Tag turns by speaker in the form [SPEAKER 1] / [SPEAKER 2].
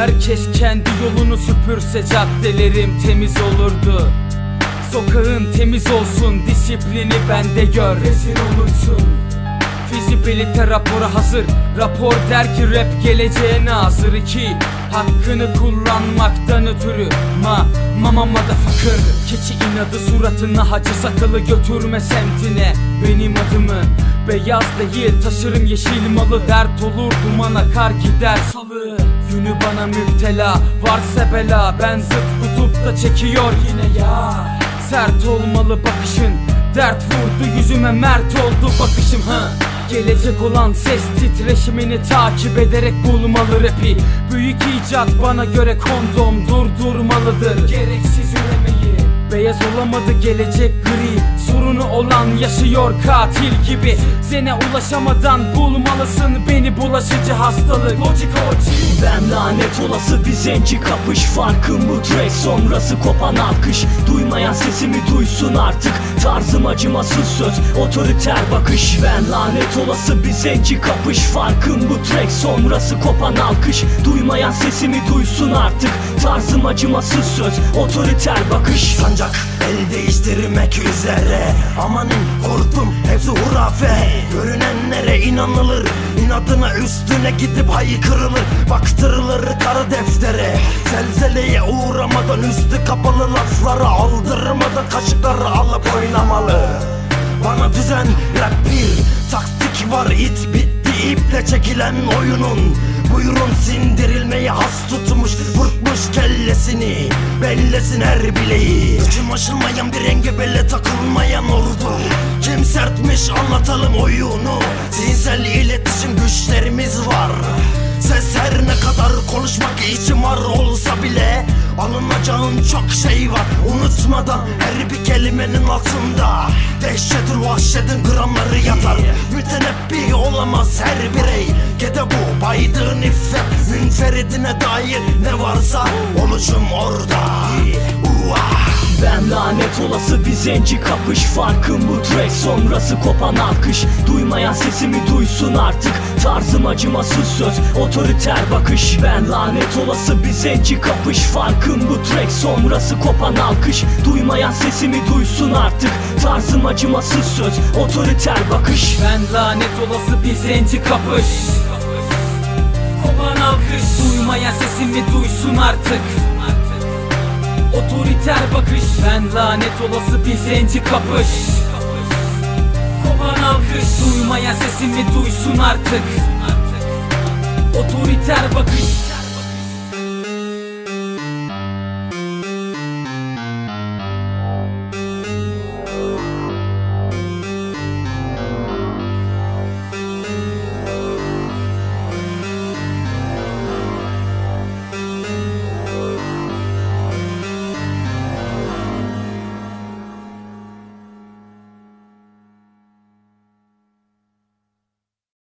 [SPEAKER 1] Herkes kendi yolunu süpürse caddelerim temiz olurdu. Sokağın temiz olsun disiplini bende gör. Rezil olursun. Fizibilite raporu hazır. Rapor der ki rap geleceğine hazır iki Hakkını kullanmaktan ötürü. Ma mama motherfucker. Keçi inadı suratına hacı sakalı götürme semtine. Benim adımı Beyaz değil taşırım yeşil malı. Dert olur duman akar gider salı Günü bana müptela. Varsa bela Ben zıt kutupta çekiyor yine ya. Sert olmalı bakışın Dert vurdu yüzüme mert oldu bakışım ha. Gelecek olan ses titreşimini takip ederek bulmalı rapi. Büyük icat bana göre kondom durdurmalıdır. Gereksiz üremeyi Beyaz olamadı gelecek gri. Sorunu olan yaşıyor katil gibi. Sene ulaşamadan bulmalısın beni bulaşıcı hastalık. Logic OG
[SPEAKER 2] Ben lanet olası bir zenci kapış. Farkım bu track sonrası kopan alkış. Duymayan sesimi duysun artık. Tarzım acımasız söz otoriter bakış. Ben lanet olası bir zenci kapış. Farkım bu track sonrası kopan alkış. Duymayan sesimi duysun artık. Tarzım acımasız söz otoriter bakış
[SPEAKER 3] Sancak el değiştirmek üzere. Amanın korktum hepsi hurafe. Görünenlere inanılır. İnadına üstüne gidip haykırılır. Baktırılır kara deftere. Zelzeleye uğramadan üstü kapalı lafları Aldırmadan kaşıkları alıp oynamalı. Bana düzen rap bir taktik var. İt bitti iple çekilen oyunun Buyurun sindirilmeyi has tutmuş Vurtmuş kellesini. Bellesin her bileği. Gücüm aşılmayan bir engebele takılmayan ordu. Kim sertmiş anlatalım oyunu. Zihinsel iletişim güçlerimiz var. Ses her ne kadar konuşmak için var olsa bile Alınacağın çok şey var. Unutmadan her bir kelimenin altında Dehşetin vahşetin gramları yatar. Mütenebbi olamaz her birey iffet Münferidine dair ne varsa Olucum orada.
[SPEAKER 2] Ben lanet olası bir zenci kapış. Farkım bu track sonrası kopan alkış. Duymayan sesimi duysun artık. Tarzım acımasız söz otoriter bakış. Ben lanet olası bir zenci kapış. Farkım bu track sonrası kopan alkış. Duymayan sesimi duysun artık. Tarzım acımasız söz otoriter bakış.
[SPEAKER 1] Ben lanet olası bir zenci kapış alkış Duymayan sesimi duysun artık. Otoriter bakış. Ben lanet olası bir zenci kapış. Kovan alkış Duymayan sesimi duysun artık. Otoriter bakış